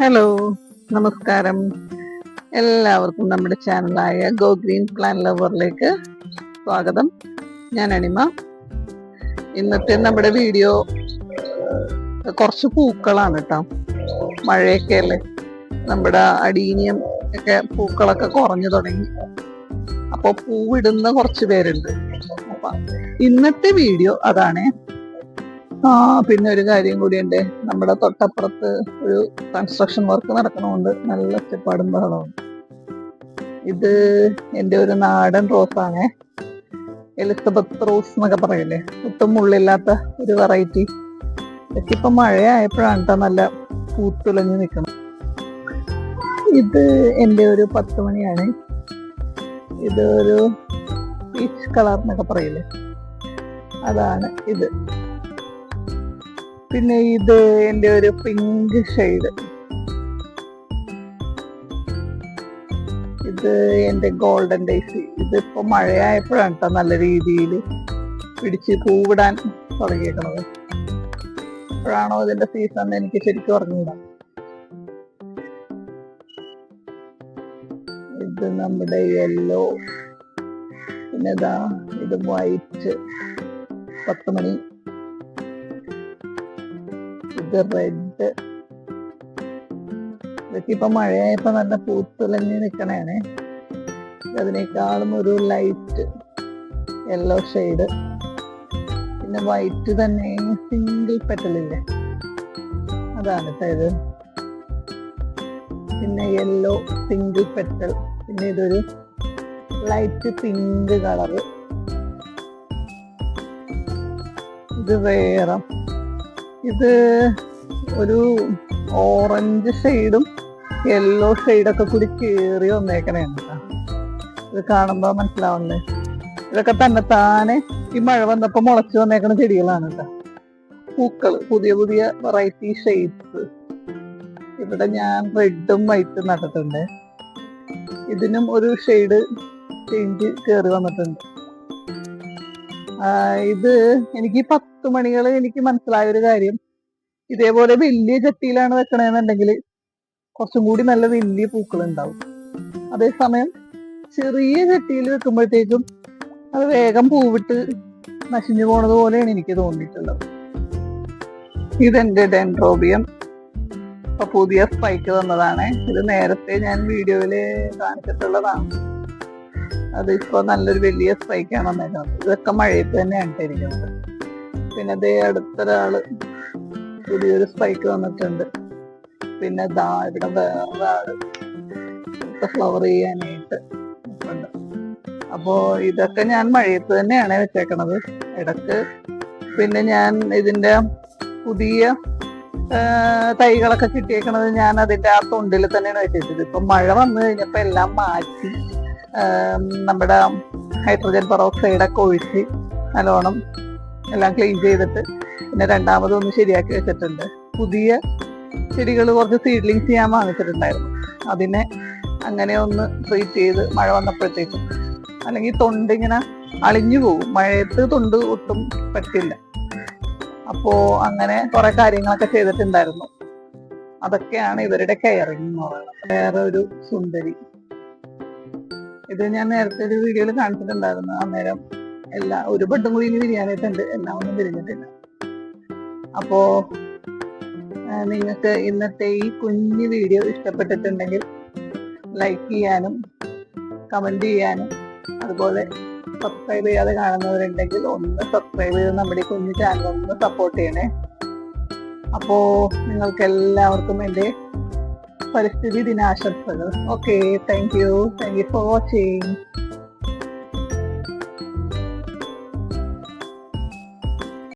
Hello നമസ്കാരം. എല്ലാവർക്കും നമ്മുടെ ചാനലായ ഗോ ഗ്രീൻ പ്ലാൻ ലവറിലേക്ക് സ്വാഗതം. ഞാൻ അണിമ ഇന്നത്തെ നമ്മുടെ വീഡിയോ കുറച്ച് പൂക്കളാണ് കേട്ടോ. മഴയൊക്കെ അല്ലേ? നമ്മുടെ അടീനിയം ഒക്കെ പൂക്കളൊക്കെ കുറഞ്ഞു തുടങ്ങി. അപ്പോൾ പൂവിടുന്ന കുറച്ച് പേരുണ്ട്. അപ്പൊ ഇന്നത്തെ വീഡിയോ അതാണ് ആ പിന്നെ ഒരു കാര്യം കൂടിയുണ്ട്. നമ്മുടെ തൊട്ടപ്പുറത്ത് ഒരു കൺസ്ട്രക്ഷൻ വർക്ക് നടക്കണമുണ്ട്. നല്ല ഒച്ചപ്പാടും ബഹളവും. ഇത് എന്റെ ഒരു നാടൻ റോസാണേ എലിസബത്ത് റോസ് എന്നൊക്കെ പറയില്ലേ? ഒട്ടും മുള്ളില്ലാത്ത ഒരു വെറൈറ്റി ഇതൊക്കെ ഇപ്പൊ മഴയായപ്പോഴാണ് കേട്ടോ നല്ല പൂത്തുലഞ്ഞ് നിൽക്കണം ഇത് എന്റെ ഒരു പത്ത് മണിയാണ്. ഇത് ഒരു പീച്ച് കളർ എന്നൊക്കെ പറയില്ലേ? അതാണ് ഇത്. പിന്നെ ഇത് എന്റെ ഒരു പിങ്ക് ഷെയ്ഡ് ഇത് എന്റെ ഗോൾഡൻ ഡേസി ഇതിപ്പോ മഴയായപ്പോഴാണ് കേട്ടോ നല്ല രീതിയിൽ പിടിച്ച് പൂവിടാൻ തുടങ്ങിയേക്കണത്. ഇപ്പോഴാണോ ഇതിന്റെ സീസൺ എനിക്ക് ശരിക്കും അറിഞ്ഞൂടാ. ഇത് നമ്മുടെ യെല്ലോ പിന്നെ ഇതാ ഇത് വൈറ്റ് പത്ത് മണി. റെഡ് ഇതൊക്കെ ഇപ്പൊ മഴയായപ്പോ നല്ല പൂത്തുലഞ്ഞ് നിക്കണേണ്. അതിനേക്കാളും ഒരു ലൈറ്റ് യെല്ലോ ഷെയ്ഡ് പിന്നെ വൈറ്റ് തന്നെ സിംഗിൾ പെറ്റലില്ലേ അതാണ് ഇത്. പിന്നെ യെല്ലോ സിംഗിൾ പെറ്റൽ പിന്നെ ഇതൊരു ലൈറ്റ് പിങ്ക് കളറ്. ഇത് വേറെ ഇത് ഒരു ഓറഞ്ച് ഷെയ്ഡും യെല്ലോ ഷെയ്ഡൊക്കെ കൂടി കീറി വന്നേക്കണേണ്. ഇത് കാണുമ്പോ മനസ്സിലാവുന്നേ. ഇതൊക്കെ തന്നെ താനെ ഈ മഴ വന്നപ്പോ മുളച്ചു വന്നേക്കണ ചെടികളാണ് കേട്ടോ പൂക്കൾ പുതിയ പുതിയ വെറൈറ്റി ഷെയ്ഡ്സ് ഇവിടെ ഞാൻ റെഡും വൈറ്റും നട്ടിട്ടുണ്ട്. ഇതിനും ഒരു ഷെയ്ഡ് ചേഞ്ച് കയറി വന്നിട്ടുണ്ട്. ഇത് എനിക്ക് പത്ത് മണികൾ എനിക്ക് മനസ്സിലായ ഒരു കാര്യം. ഇതേപോലെ വലിയ ചട്ടിയിലാണ് വെക്കണേന്നുണ്ടെങ്കിൽ കുറച്ചും കൂടി നല്ല വലിയ പൂക്കൾ ഉണ്ടാവും അതേസമയം ചെറിയ ചട്ടിയിൽ വെക്കുമ്പോഴത്തേക്കും അത് വേഗം പൂവിട്ട് നശിഞ്ഞു പോണത് പോലെയാണ് എനിക്ക് തോന്നിയിട്ടുള്ളത്. ഇതെന്റെ ഡെൻഡ്രോബിയം. ഇപ്പൊ പുതിയ സ്പൈക്ക് തന്നതാണ് ഇത് നേരത്തെ ഞാൻ വീഡിയോയിൽ കാണിച്ചിട്ടുള്ളതാണ്. അത് ഇപ്പോൾ നല്ലൊരു വലിയ സ്പൈക്കാണ് വന്നേക്കുന്നത് ഇതൊക്കെ മഴയത്ത് തന്നെയാണ് ഇട്ടിരിക്കുന്നത്. പിന്നെ അതേ അടുത്തൊരാൾ പുതിയൊരു സ്ട്രൈക്ക് വന്നിട്ടുണ്ട്. പിന്നെ ദാ ഇവിടെ വേറൊരാൾ ഫ്ലവർ ചെയ്യാനായിട്ട് ഉണ്ട് അപ്പോ ഇതൊക്കെ ഞാൻ മഴയത്ത് തന്നെയാണ് വെച്ചേക്കണത്. ഇടയ്ക്ക് പിന്നെ ഞാൻ ഇതിന്റെ പുതിയ തൈകളൊക്കെ കിട്ടിയേക്കണത് ഞാൻ അതിന്റെ ആ തൊണ്ടിൽ തന്നെയാണ് വെച്ചിട്ടത് ഇപ്പൊ മഴ വന്നു കഴിഞ്ഞപ്പോ എല്ലാം മാറ്റി നമ്മുടെ ഹൈഡ്രജൻ പെറോക്സൈഡ് ഒക്കെ ഒഴിച്ച് നല്ലോണം എല്ലാം ക്ലീൻ ചെയ്തിട്ട് പിന്നെ രണ്ടാമതൊന്ന് ശരിയാക്കി വെച്ചിട്ടുണ്ട്. പുതിയ ചെടികൾ കുറച്ച് സീഡ്ലിങ്സ് ഞാൻ വാങ്ങിച്ചിട്ടുണ്ടായിരുന്നു. അതിനെ അങ്ങനെ ഒന്ന് ട്രീറ്റ് ചെയ്ത് മഴ വന്നപ്പോഴത്തേക്കും. അല്ലെങ്കിൽ തൊണ്ട് ഇങ്ങനെ അളിഞ്ഞു പോകും. മഴയത്ത് തൊണ്ട് ഒട്ടും പറ്റില്ല. അപ്പോ അങ്ങനെ കുറെ കാര്യങ്ങളൊക്കെ ചെയ്തിട്ടുണ്ടായിരുന്നു. അതൊക്കെയാണ് ഇവരുടെ കെയറിങ് എന്ന് പറയുന്നത്. വേറെ ഒരു സുന്ദരി. ഇത് ഞാൻ നേരത്തെ ഒരു വീഡിയോയിൽ കാണിച്ചിട്ടുണ്ടായിരുന്നു. അന്നേരം എല്ലാ ഒരു ബെഡും കൂടി ഇനി വിരിയാനായിട്ടുണ്ട് എല്ലാം ഒന്നും വിരിഞ്ഞിട്ടില്ല അപ്പോ നിങ്ങൾക്ക് ഇന്നത്തെ ഈ കുഞ്ഞു വീഡിയോ ഇഷ്ടപ്പെട്ടിട്ടുണ്ടെങ്കിൽ ലൈക്ക് ചെയ്യാനും കമന്റ് ചെയ്യാനും അതുപോലെ സബ്സ്ക്രൈബ് ചെയ്യാതെ കാണുന്നവരുണ്ടെങ്കിൽ ഒന്ന് സബ്സ്ക്രൈബ് ചെയ്ത് നമ്മുടെ കുഞ്ഞു ചാനൽ ഒന്ന് സപ്പോർട്ട് ചെയ്യണേ. അപ്പോ നിങ്ങൾക്ക് എല്ലാവർക്കും എന്റെ പരിസ്ഥിതി ദിനാശംസകൾ. Okay thank you thank you for watching